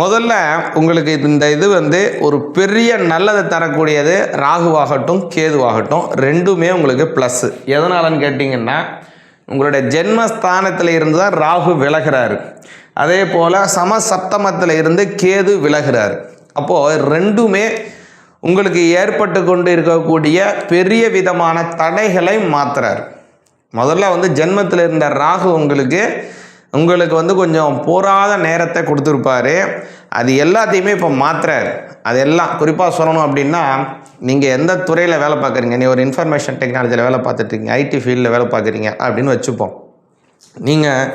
முதல்ல உங்களுக்கு இந்த இது வந்து ஒரு பெரிய நல்லதை தரக்கூடியது ராகுவாகட்டும் கேதுவாகட்டும் ரெண்டுமே உங்களுக்கு ப்ளஸ்ஸு எதனாலன்னு கேட்டிங்கன்னா உங்களுடைய ஜென்மஸ்தானத்தில் இருந்து தான் ராகு விலகிறாரு. அதே போல் சமசப்தமத்தில் இருந்து கேது விலகிறாரு. அப்போது ரெண்டுமே உங்களுக்கு ஏற்பட்டு கொண்டு இருக்கக்கூடிய பெரிய விதமான தடைகளை மாற்றுறார் முதல்ல வந்து ஜென்மத்தில் இருந்த ராகு உங்களுக்கு உங்களுக்கு வந்து கொஞ்சம் போராத நேரத்தை கொடுத்துருப்பாரு. அது எல்லாத்தையுமே இப்போ மாத்துறாரு. அது எல்லாம் குறிப்பாக சொல்லணும் அப்படின்னா நீங்கள் எந்த துறையில் வேலை பார்க்குறீங்க? நீ ஒரு இன்ஃபர்மேஷன் டெக்னாலஜியில் வேலை பார்த்துட்ருக்கீங்க ஐடி ஃபீல்டில் வேலை பார்க்குறீங்க அப்படின்னு வச்சுப்போம். நீங்கள்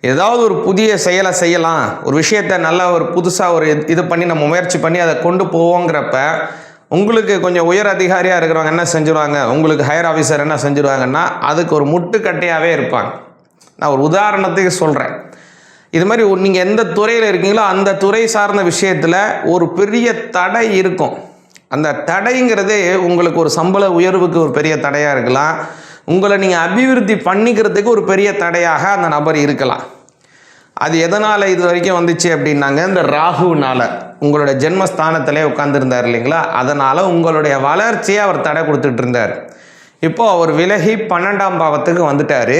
ஏதாவது ஒரு புதிய செயலை செய்யலாம். ஒரு விஷயத்தை நல்லா ஒரு புதுசாக ஒரு இது- இது பண்ணி நம்ம முயற்சி பண்ணி அதை கொண்டு போவோங்கிறப்ப உங்களுக்கு கொஞ்சம் உயர் அதிகாரியாக இருக்கிறவங்க என்ன செஞ்சுருவாங்க? உங்களுக்கு ஹையர் ஆஃபீஸர் என்ன செஞ்சுருவாங்கன்னா அதுக்கு ஒரு முட்டுக்கட்டையாகவே இருப்பாங்க. நான் ஒரு உதாரணத்துக்கு சொல்கிறேன் இது மாதிரி நீங்கள் எந்த துறையில் இருக்கீங்களோ அந்த துறை சார்ந்த விஷயத்தில் ஒரு பெரிய தடை இருக்கும். அந்த தடைங்கிறதே உங்களுக்கு ஒரு சம்பள உயர்வுக்கு ஒரு பெரிய தடையாக இருக்கலாம். உங்களை நீங்கள் அபிவிருத்தி பண்ணிக்கிறதுக்கு ஒரு பெரிய தடையாக அந்த நபர் இருக்கலாம். அது எதனால் இது வரைக்கும் வந்துச்சு அப்படின்னாங்க இந்த ராகுனால. உங்களோட ஜென்மஸ்தானத்திலே உட்காந்துருந்தார் இல்லைங்களா? அதனால் உங்களுடைய வளர்ச்சியை அவர் தடை கொடுத்துட்டு இருந்தார். இப்போ அவர் விலகி பன்னெண்டாம் பாவத்துக்கு வந்துட்டார்.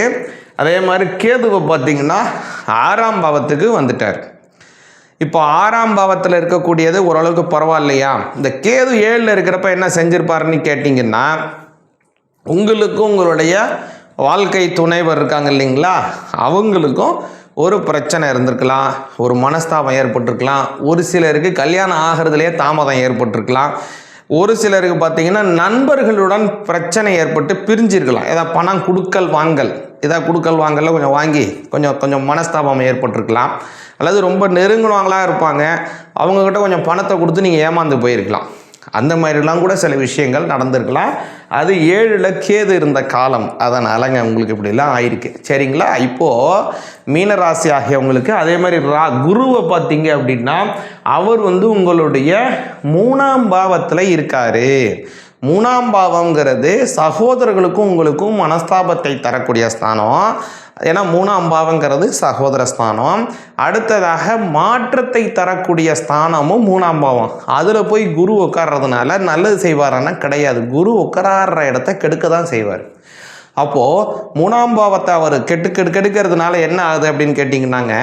அதே மாதிரி கேதுவை பார்த்தீங்கன்னா ஆறாம் பாவத்துக்கு வந்துட்டார். இப்போ ஆறாம் பாவத்தில் இருக்கக்கூடியது ஓரளவுக்கு பரவாயில்லையா? இந்த கேது ஏழில் இருக்கிறப்ப என்ன செஞ்சிருப்பாருன்னு கேட்டிங்கன்னா உங்களுக்கும் உங்களுடைய வாழ்க்கை துணைவர் இருக்காங்க இல்லைங்களா? அவங்களுக்கும் ஒரு பிரச்சனை இருந்திருக்கலாம் ஒரு மனஸ்தாபம் ஏற்பட்டிருக்கலாம் ஒரு சிலருக்கு கல்யாணம் ஆகிறதுலே தாமதம் ஏற்பட்டிருக்கலாம் ஒரு சிலருக்கு பார்த்தீங்கன்னா நண்பர்களுடன் பிரச்சனை ஏற்பட்டு பிரிஞ்சிருக்கலாம். ஏதாவது பணம் கொடுக்கல் வாங்கல். ஏதாவது கொடுக்கல் வாங்கல கொஞ்சம் வாங்கி கொஞ்சம் கொஞ்சம் மனஸ்தாபம் ஏற்பட்டிருக்கலாம். அல்லது ரொம்ப நெருங்கினவங்களாக இருப்பாங்க. அவங்கக்கிட்ட கொஞ்சம் பணத்தை கொடுத்து நீங்கள் ஏமாந்து போயிருக்கலாம். அந்த மாதிரிலாம் கூட சில விஷயங்கள் நடந்திருக்கலாம். அது ஏழில் கேது இருந்த காலம். அதனாலங்க உங்களுக்கு இப்படிலாம் ஆயிருக்கு. சரிங்களா? இப்போது மீனராசி ஆகியவங்களுக்கு அதே மாதிரி ரா குருவை பார்த்தீங்க அப்படின்னா அவர் வந்து உங்களுடைய மூணாம் பாவத்தில் இருக்காரு. மூணாம் பாவங்கிறது சகோதரர்களுக்கும் உங்களுக்கும் மனஸ்தாபத்தை தரக்கூடிய ஸ்தானம். ஏன்னா மூணாம் பாவங்கிறது சகோதர ஸ்தானம். அடுத்ததாக மாற்றத்தை தரக்கூடிய ஸ்தானமும் மூணாம் பாவம். அதில் போய் குரு உட்கார்றதுனால நல்லது செய்வாரன்னா கிடையாது. குரு உட்கார்ற இடத்த கெடுக்க தான் செய்வார். அப்போது மூணாம் பாவத்தை அவர் கெட்டு கெடு கெடுக்கிறதுனால என்ன ஆகுது அப்படின்னு கேட்டிங்கன்னாங்க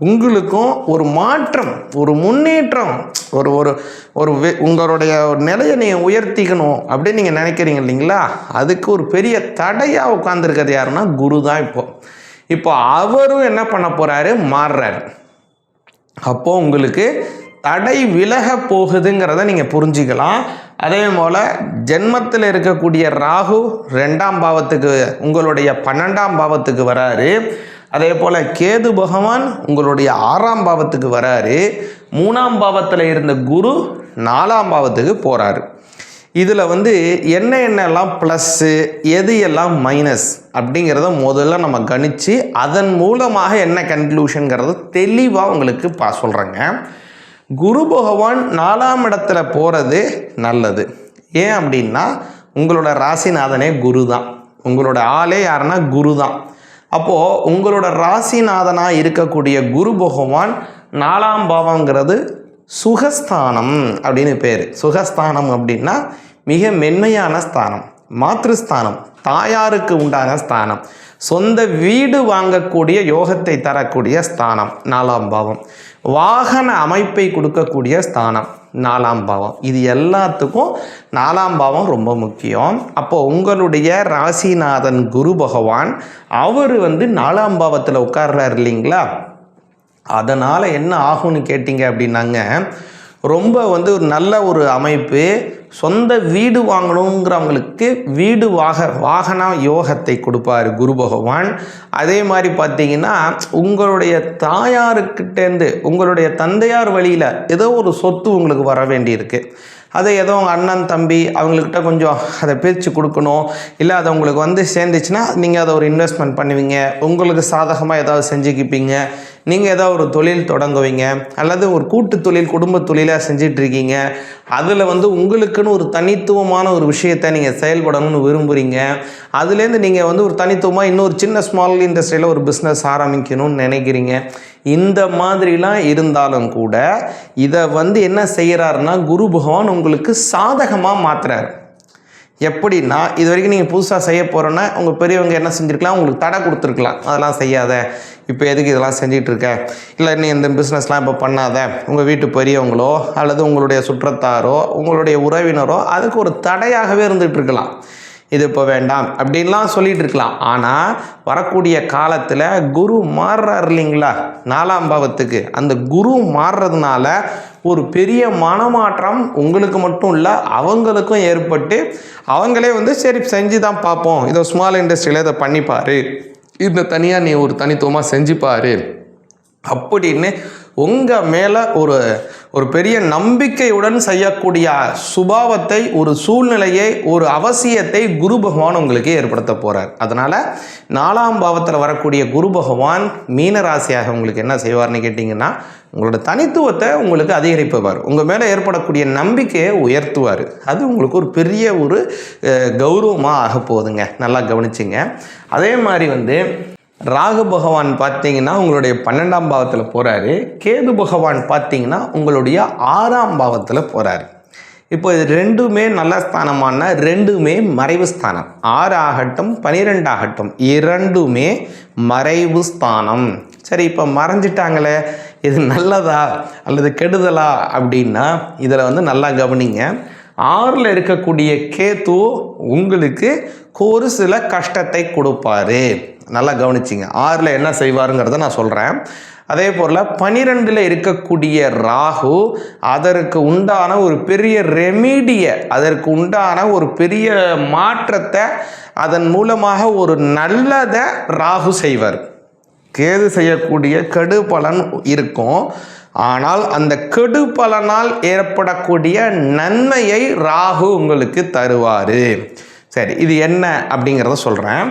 உங்களுக்கும் ஒரு மாற்றம் ஒரு முன்னேற்றம் ஒரு ஒரு ஒரு உங்களுடைய ஒரு நிலையை நீங்கள் உயர்த்திக்கணும் அப்படின்னு நீங்கள் நினைக்கிறீங்க இல்லைங்களா? அதுக்கு ஒரு பெரிய தடையாக உட்காந்துருக்கிறது யாருன்னா குரு தான் இப்போ. இப்போ அவரும் என்ன பண்ண போகிறாரு மாறுறாரு. அப்போது உங்களுக்கு தடை விலக போகுதுங்கிறத நீங்கள் புரிஞ்சுக்கலாம். அதே போல் ஜென்மத்தில் இருக்கக்கூடிய ராகு ரெண்டாம் பாவத்துக்கு உங்களுடைய பன்னெண்டாம் பாவத்துக்கு வராரு. அதே போல் கேது பகவான் உங்களுடைய ஆறாம் பாவத்துக்கு வராரு. மூணாம் பாவத்தில் இருந்த குரு நாலாம் பாவத்துக்கு போகிறாரு இதில் வந்து என்ன என்னெல்லாம் ப்ளஸ்ஸு எது எல்லாம் மைனஸ் அப்படிங்கிறத முதல்ல நம்ம கணித்து அதன் மூலமாக என்ன கன்க்ளூஷனுங்கிறத தெளிவாக உங்களுக்கு பா சொல்கிறேங்க குரு பகவான் நாலாம் இடத்துல போகிறது நல்லது. ஏன் அப்படின்னா உங்களோட ராசிநாதனே குரு தான் உங்களோட ஆளே யாருன்னா குரு தான் அப்போது உங்களோட ராசிநாதனாக இருக்கக்கூடிய குரு பகவான் நாலாம் பாவங்கிறது சுகஸ்தானம் அப்படின்னு பேர். சுகஸ்தானம் அப்படின்னா மிக மென்மையான ஸ்தானம் மாத்ருஸ்தானம் தாயாருக்கு உண்டான ஸ்தானம் சொந்த வீடு வாங்கக்கூடிய யோகத்தை தரக்கூடிய ஸ்தானம் நாலாம் பாவம். வாகன அமைப்பை கொடுக்கக்கூடிய ஸ்தானம் நாலாம் பாவம். இது எல்லாத்துக்கும் நாலாம் பாவம் ரொம்ப முக்கியம். அப்போ உங்களுடைய ராசிநாதன் குரு பகவான் அவர் வந்து நாலாம் பாவத்தில் உட்கார்றாரு இல்லைங்களா? அதனால் என்ன ஆகும்னு கேட்டிங்க அப்படின்னாங்க ரொம்ப வந்து ஒரு நல்ல ஒரு அமைப்பு சொந்த வீடு வாங்கணுங்கிறவங்களுக்கு வீடு வாக வாகன யோகத்தை கொடுப்பாரு குரு பகவான். அதே மாதிரி பார்த்தீங்கன்னா உங்களுடைய தாயாருக்கிட்டேருந்து உங்களுடைய தந்தையார் வழியில் ஏதோ ஒரு சொத்து உங்களுக்கு வர வேண்டியிருக்கு. அதை ஏதோ உங்கள் அண்ணன் தம்பி அவங்கக்கிட்ட கொஞ்சம் அதை பிரித்து கொடுக்கணும். இல்லை அதை உங்களுக்கு வந்து சேர்ந்துச்சுன்னா நீங்கள் அதை ஒரு இன்வெஸ்ட்மெண்ட் பண்ணுவீங்க. உங்களுக்கு சாதகமாக ஏதாவது செஞ்சுக்கிப்பீங்க. நீங்கள் ஏதோ ஒரு தொழில் தொடங்குவீங்க அல்லது ஒரு கூட்டு தொழில் குடும்ப தொழிலாக செஞ்சிட்ருக்கீங்க அதில் வந்து உங்களுக்குன்னு ஒரு தனித்துவமான ஒரு விஷயத்தை நீங்கள் செயல்படணும்னு விரும்புகிறீங்க அதுலேருந்து நீங்கள் வந்து ஒரு தனித்துவமாக இன்னொரு சின்ன ஸ்மால் இண்டஸ்ட்ரியில் ஒரு பிஸ்னஸ் ஆரம்பிக்கணும்னு நினைக்கிறீங்க. இந்த மாதிரிலாம் இருந்தாலும் கூட இதை வந்து என்ன செய்கிறாருன்னா குரு பகவான் உங்களுக்கு சாதகமாக மாற்றுறாரு எப்படின்னா இது வரைக்கும் நீங்கள் புதுசாக செய்ய போகிறோன்னா உங்கள் பெரியவங்க என்ன செஞ்சுருக்கலாம் உங்களுக்கு தடை கொடுத்துருக்கலாம். அதெல்லாம் செய்யாத. இப்போ எதுக்கு இதெல்லாம் செஞ்சிகிட்டு இருக்க இல்லை நீ இந்த பிஸ்னஸ்லாம் இப்போ பண்ணாத. உங்கள் வீட்டு பெரியவங்களோ அல்லது உங்களுடைய சுற்றத்தாரோ உங்களுடைய உறவினரோ அதுக்கு ஒரு தடையாகவே இருந்துகிட்டு இருக்கலாம் இது இப்போ வேண்டாம் அப்படின்லாம் சொல்லிட்டு இருக்கலாம். ஆனால் வரக்கூடிய காலத்தில் குரு மாறுறார் இல்லைங்களா? நாலாம் பாவத்துக்கு. அந்த குரு மாறுறதுனால ஒரு பெரிய மனமாற்றம் உங்களுக்கு மட்டும் இல்லை அவங்களுக்கும் ஏற்பட்டு அவங்களே வந்து சரி செஞ்சு தான் பார்ப்போம். இதை ஸ்மால் இண்டஸ்ட்ரியில் இதை பண்ணிப்பார். இந்த தனியாக நீ ஒரு தனித்துவமாக செஞ்சுப்பார். அப்படின்னு உங்கள் மேலே ஒரு ஒரு பெரிய நம்பிக்கையுடன் செய்யக்கூடிய சுபாவத்தை ஒரு சூழ்நிலையை ஒரு அவசியத்தை குரு பகவான் உங்களுக்கு ஏற்படுத்த போகிறார் அதனால் நாலாம் பாவத்தில் வரக்கூடிய குரு பகவான் மீனராசியாக உங்களுக்கு என்ன செய்வார்னு கேட்டிங்கன்னா உங்களோட தனித்துவத்தை உங்களுக்கு அதிகரிப்பவர். உங்கள் மேலே ஏற்படக்கூடிய நம்பிக்கையை உயர்த்துவார். அது உங்களுக்கு ஒரு பெரிய ஒரு கௌரவமாக ஆக போகுதுங்க நல்லா கவனிச்சிங்க. அதே மாதிரி வந்து ராகு பகவான் பார்த்தீங்கன்னா உங்களுடைய பன்னெண்டாம் பாவத்தில் போகிறாரு கேது பகவான் பார்த்தீங்கன்னா உங்களுடைய ஆறாம் பாவத்தில் போகிறாரு இப்போ இது ரெண்டுமே நல்ல ஸ்தானமான ரெண்டுமே மறைவு ஸ்தானம். ஆறு ஆகட்டும் பனிரெண்டு ஆகட்டும் இரண்டுமே மறைவு ஸ்தானம். சரி இப்போ மறைஞ்சிட்டாங்களே இது நல்லதா அல்லது கெடுதலா அப்படின்னா இதில் வந்து நல்லா கவனிங்க. ஆறில் இருக்கக்கூடிய கேத்து உங்களுக்கு ஒரு சில கஷ்டத்தை கொடுப்பாரு. நல்லா கவனிச்சிங்க. ஆறில் என்ன செய்வாருங்கிறத நான் சொல்கிறேன் அதே போல் பனிரெண்டில் இருக்கக்கூடிய ராகு அதற்கு உண்டான ஒரு பெரிய ரெமீடியை அதற்கு உண்டான ஒரு பெரிய மாற்றத்தை அதன் மூலமாக ஒரு நல்லதை ராகு செய்வார். கேது செய்யக்கூடிய கெடு பலன் இருக்கும். ஆனால் அந்த கெடு பலனால் ஏற்படக்கூடிய நன்மையை ராகு உங்களுக்கு தருவார். சரி இது என்ன அப்படிங்கிறத சொல்கிறேன்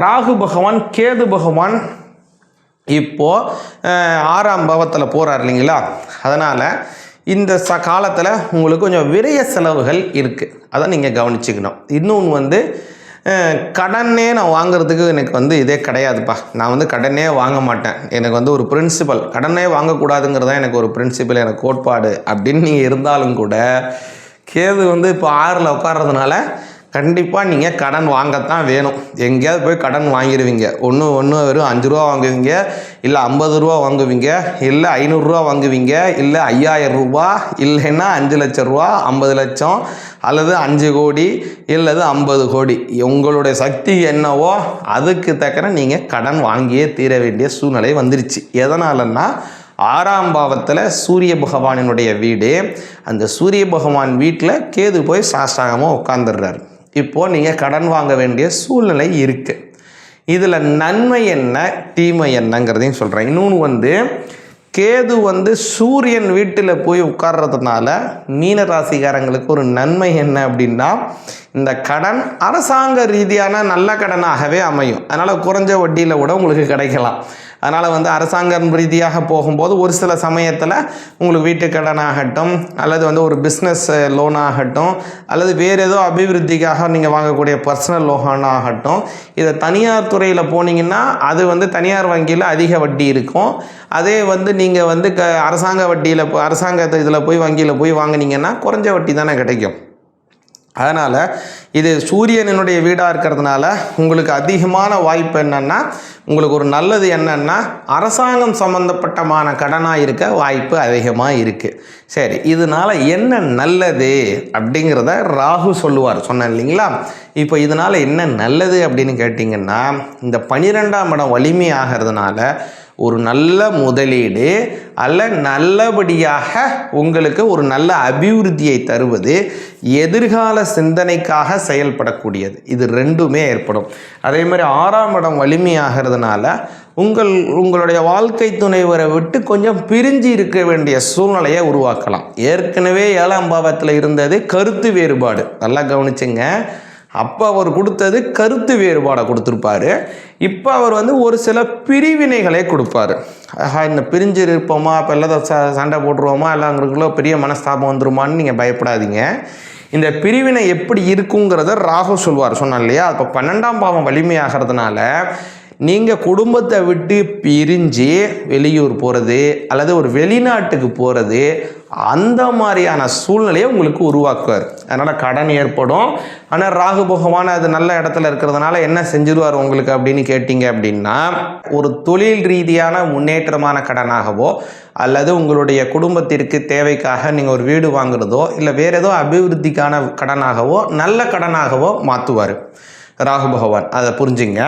ராகு பகவான் கேது பகவான் இப்போ ஆறாம் பாவத்தில் போகிறார் இல்லைங்களா? அதனால் இந்த ச காலத்தில் உங்களுக்கு கொஞ்சம் விரைய செலவுகள் இருக்குது அதை நீங்கள் கவனிச்சுக்கணும். இன்னொன்று வந்து கடனே நான் வாங்குறதுக்கு எனக்கு வந்து இதே கிடையாதுப்பா. நான் வந்து கடனே வாங்க மாட்டேன். எனக்கு வந்து ஒரு பிரின்சிபல் கடனே வாங்கக்கூடாதுங்கிறதான் எனக்கு ஒரு பிரின்சிபல் எனக்கு கோட்பாடு அப்படின்னு நீங்கள் இருந்தாலும் கூட கேது வந்து இப்போ ஆறில் உட்கார்றதுனால கண்டிப்பாக நீங்கள் கடன் வாங்கத்தான் வேணும். எங்கேயாவது போய் கடன் வாங்கிடுவீங்க ஒன்று ஒன்று வெறும் அஞ்சு ரூபா வாங்குவீங்க. இல்லை ஐம்பது ரூபா வாங்குவீங்க. இல்லை ஐநூறுரூவா வாங்குவீங்க. இல்லை ஐயாயிரம் ரூபா. இல்லைன்னா அஞ்சு லட்சம் ரூபா ஐம்பது லட்சம் அல்லது அஞ்சு கோடி இல்லது ஐம்பது கோடி. உங்களுடைய சக்தி என்னவோ அதுக்கு தக்கன நீங்கள் கடன் வாங்கியே தீர வேண்டிய சூழ்நிலை வந்துருச்சு. எதனாலன்னா ஆறாம் பாவத்தில் சூரிய பகவானினுடைய வீடு. அந்த சூரிய பகவான் வீட்டில் கேது போய் சாஷ்டாகமாக உட்காந்துடுறாரு இப்போது நீங்கள் கடன் வாங்க வேண்டிய சூழ்நிலை இருக்குது இதில் நன்மை என்ன தீமை என்னங்கிறதையும் சொல்கிறேன் இன்னொன்று வந்து கேது வந்து சூரியன் வீட்டில் போய் உட்கார்றதுனால மீன ராசிக்காரங்களுக்கு ஒரு நன்மை என்ன அப்படின்னா இந்த கடன் அரசாங்க ரீதியான நல்ல கடனாகவே அமையும். அதனால் குறைஞ்ச வட்டியில் கூட உங்களுக்கு கிடைக்கலாம். அதனால் வந்து அரசாங்கம் ரீதியாக போகும்போது ஒரு சில சமயத்தில் உங்களுக்கு வீட்டு கடனாகட்டும் அல்லது வந்து ஒரு பிஸ்னஸ் லோன் ஆகட்டும் அல்லது வேறு ஏதோ அபிவிருத்திக்காக நீங்கள் வாங்கக்கூடிய பர்சனல் லோன் ஆகட்டும். இதை தனியார் துறையில் போனீங்கன்னா அது வந்து தனியார் வங்கியில் அதிக வட்டி இருக்கும். அதே வந்து நீங்கள் வந்து க அரசாங்க வட்டியில் அரசாங்கத்தை இதில் போய் வங்கியில் போய் வாங்குனீங்கன்னா குறைஞ்ச வட்டி தானே கிடைக்கும். அதனால் இது சூரியனினுடைய வீடாக இருக்கிறதுனால உங்களுக்கு அதிகமான வாய்ப்பு என்னென்னா உங்களுக்கு ஒரு நல்லது என்னென்னா அரசாங்கம் சம்மந்தப்பட்டமான கடனாக இருக்க வாய்ப்பு அதிகமாக இருக்குது சரி இதனால் என்ன நல்லது அப்படிங்கிறத ராகு சொல்லுவார். சொன்னேன் இல்லைங்களா? இப்போ இதனால் என்ன நல்லது அப்படின்னு கேட்டிங்கன்னா இந்த பனிரெண்டாம் இடம் வலிமையாகிறதுனால ஒரு நல்ல முதலீடு அல்ல நல்லபடியாக உங்களுக்கு ஒரு நல்ல அபிவிருத்தியை தருவது எதிர்கால சிந்தனைக்காக செயல்படக்கூடியது. இது ரெண்டுமே ஏற்படும். அதே மாதிரி ஆறாம் இடம் வலிமையாகிறதுனால உங்கள் உங்களுடைய வாழ்க்கை துணைவரை விட்டு கொஞ்சம் பிரிஞ்சு இருக்க வேண்டிய சூழ்நிலையை உருவாக்கலாம். ஏற்கனவே ஏழாம் பாவத்தில் இருந்தது கருத்து வேறுபாடு. நல்லா கவனிச்சுங்க. அப்போ அவர் கொடுத்தது கருத்து வேறுபாடை கொடுத்துருப்பாரு. இப்போ அவர் வந்து ஒரு சில பிரிவினைகளை கொடுப்பாரு. ஆஹா இந்த பிரிஞ்சு இருப்போமா இப்போ எல்லாம் ச சண்டை போட்டுருவோமா? எல்லாங்களுக்குள்ள பெரிய மனஸ்தாபம் வந்துருமான்னு நீங்கள் பயப்படாதீங்க. இந்த பிரிவினை எப்படி இருக்குங்கிறத ராகு சொல்வார். சொன்னான் இல்லையா? அப்போ பன்னெண்டாம் பாவம் வலிமையாகிறதுனால நீங்கள் குடும்பத்தை விட்டு பிரிஞ்சு வெளியூர் போகிறது அல்லது ஒரு வெளிநாட்டுக்கு போகிறது அந்த மாதிரியான சூழ்நிலையை உங்களுக்கு உருவாக்குவார். அதனால் கடன் ஏற்படும். ஆனால் ராகு பகவான் அது நல்ல இடத்துல இருக்கிறதுனால என்ன செஞ்சிருவார் உங்களுக்கு அப்படின்னு கேட்டிங்க அப்படின்னா ஒரு தொழில் ரீதியான முன்னேற்றமான கடனாகவோ அல்லது உங்களுடைய குடும்பத்திற்கு தேவைக்காக நீங்கள் ஒரு வீடு வாங்குறதோ இல்லை வேறு ஏதோ அபிவிருத்திக்கான கடனாகவோ நல்ல கடனாகவோ மாற்றுவார் ராகு பகவான். அதை புரிஞ்சுங்க.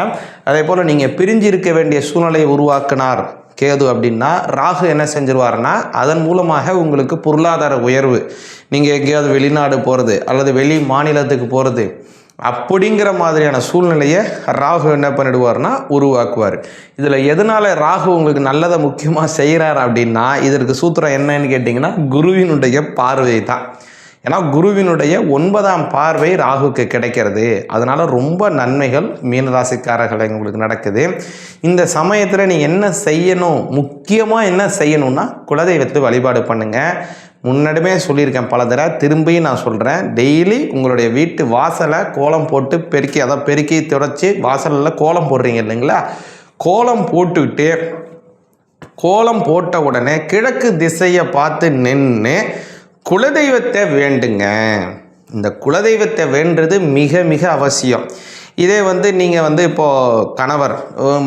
அதே போல் நீங்கள் பிரிஞ்சு இருக்க வேண்டிய சூழ்நிலையை உருவாக்குனார் கேது அப்படின்னா ராகு என்ன செஞ்சிருவாருன்னா அதன் மூலமாக உங்களுக்கு பொருளாதார உயர்வு. நீங்கள் எங்கேயாவது வெளிநாடு போகிறது அல்லது வெளி மாநிலத்துக்கு போகிறது அப்படிங்கிற மாதிரியான சூழ்நிலையை ராகு என்ன பண்ணிடுவார்னா உருவாக்குவார். இதில் எதனால் ராகு உங்களுக்கு நல்லதை முக்கியமாக செய்கிறார் அப்படின்னா இதற்கு சூத்திரம் என்னன்னு கேட்டிங்கன்னா குருவினுடைய பார்வை தான் ஏன்னா குருவினுடைய ஒன்பதாம் பார்வை ராகுக்கு கிடைக்கிறது. அதனால் ரொம்ப நன்மைகள் மீனராசிக்காரர்கள் உங்களுக்கு நடக்குது. இந்த சமயத்தில் நீ என்ன செய்யணும்? முக்கியமாக என்ன செய்யணும்னா குலதெய்வத்தை வழிபாடு பண்ணுங்கள் முன்னாடியுமே சொல்லியிருக்கேன் பல தடவை திரும்பியும் நான் சொல்கிறேன் டெய்லி உங்களுடைய வீட்டு வாசலை கோலம் போட்டு பெருக்கி அதை பெருக்கி துடைச்சி வாசலில் கோலம் போடுறீங்க இல்லைங்களா? கோலம் போட்டுக்கிட்டு கோலம் போட்ட உடனே கிழக்கு திசையை பார்த்து நின்று குலதெய்வத்தை வேண்டுங்க. இந்த குலதெய்வத்தை வேண்டுறது மிக மிக அவசியம். இதே வந்து நீங்கள் வந்து இப்போது கணவர்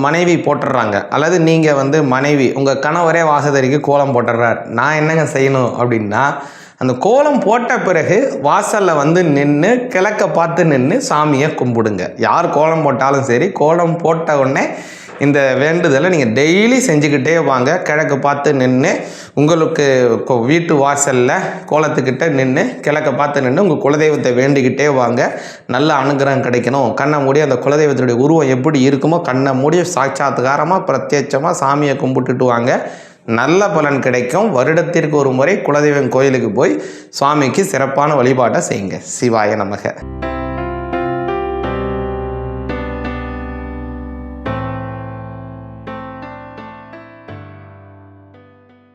மனைவி போட்டுடுறாங்க அல்லது நீங்கள் வந்து மனைவி உங்கள் கணவரே வாசதறிக்கு கோலம் போட்டுடுறார் நான் என்னங்க செய்யணும் அப்படின்னா அந்த கோலம் போட்ட பிறகு வாசலில் வந்து நின்று கிழக்க பார்த்து நின்று சாமியை கும்பிடுங்க. யார் கோலம் போட்டாலும் சரி கோலம் போட்ட உடனே இந்த வேண்டுதலை நீங்கள் டெய்லி செஞ்சுக்கிட்டே வாங்க. கிழக்கு பார்த்து நின்று உங்களுக்கு வீட்டு வாசலில் கோலத்துக்கிட்ட நின்று கிழக்க பார்த்து நின்று உங்கள் குலதெய்வத்தை வேண்டிக்கிட்டே வாங்க. நல்ல அனுகிரகம் கிடைக்கணும். கண்ணை மூடி அந்த குலதெய்வத்தினுடைய உருவம் எப்படி இருக்குமோ கண்ணை மூடி சாட்சாத்காரமாக பிரத்யட்சமாக சாமியை கும்பிட்டுட்டு வாங்க. நல்ல பலன் கிடைக்கும். வருடத்திற்கு ஒரு முறை குலதெய்வம் கோயிலுக்கு போய் சுவாமிக்கு சிறப்பான வழிபாட்டை செய்யுங்க. சிவாய நமக.